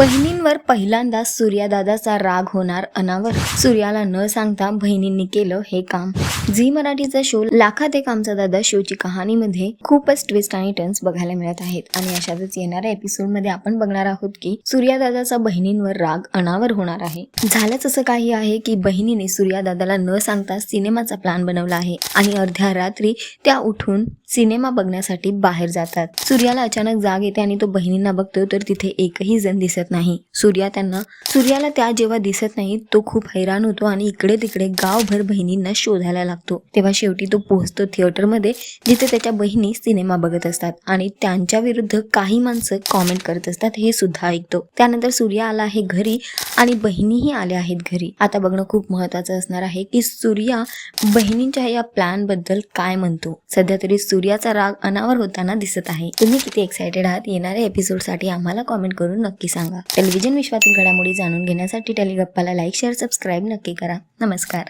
बहिणींवर पहिल्यांदा सूर्यादादाचा राग होणार अनावर. सूर्याला न सांगता बहिणींनी केलं हे काम. झी मराठीचा शो लाखात एक आमचा दादा शोची कहाणीमध्ये खूपच ट्विस्ट आणि टर्न्स बघायला मिळत आहेत. आणि अशातच येणाऱ्या एपिसोडमध्ये आपण बघणार आहोत की सूर्यादादाचा बहिणींवर राग अनावर होणार आहे. झालंच असं काही आहे की बहिणीने सूर्यादादाला न सांगता सिनेमाचा प्लॅन बनवला आहे आणि अर्ध्या रात्री त्या उठून सिनेमा बघण्यासाठी बाहेर जातात. सूर्याला अचानक जाग येते आणि तो बहिणींना बघतो तर तिथे एकही जण दिसत नाही. सूर्या त्यांना सूर्याला त्या जेव्हा दिसत नाही तो खूप हैराण होतो आणि इकडे तिकडे गावभर बहिणींना शोधायला लागतो. तेव्हा शेवटी तो पोहोचतो थिएटरमध्ये जिथे त्याच्या बहिणी सिनेमा बघत असतात आणि त्यांच्या विरुद्ध काही माणसं कॉमेंट करत असतात हे सुद्धा ऐकतो. त्यानंतर सूर्या आला आहे घरी आणि बहिणीही आल्या आहेत घरी. आता बघणं खूप महत्वाचं असणार आहे की सूर्या बहिणींच्या या प्लॅनबद्दल काय म्हणतो. सध्या तरी सूर्याचा राग अनावर होताना दिसत आहे. तुम्ही किती एक्सायटेड आहात? येणाऱ्या एपिसोडसाठी आम्हाला कॉमेंट करून नक्की सांगा. टेलिव्हिजन विश्वातील घडामोडी जाणून घेण्यासाठी टेलिगप्पाला लाईक शेअर सबस्क्राईब नक्की करा. नमस्कार.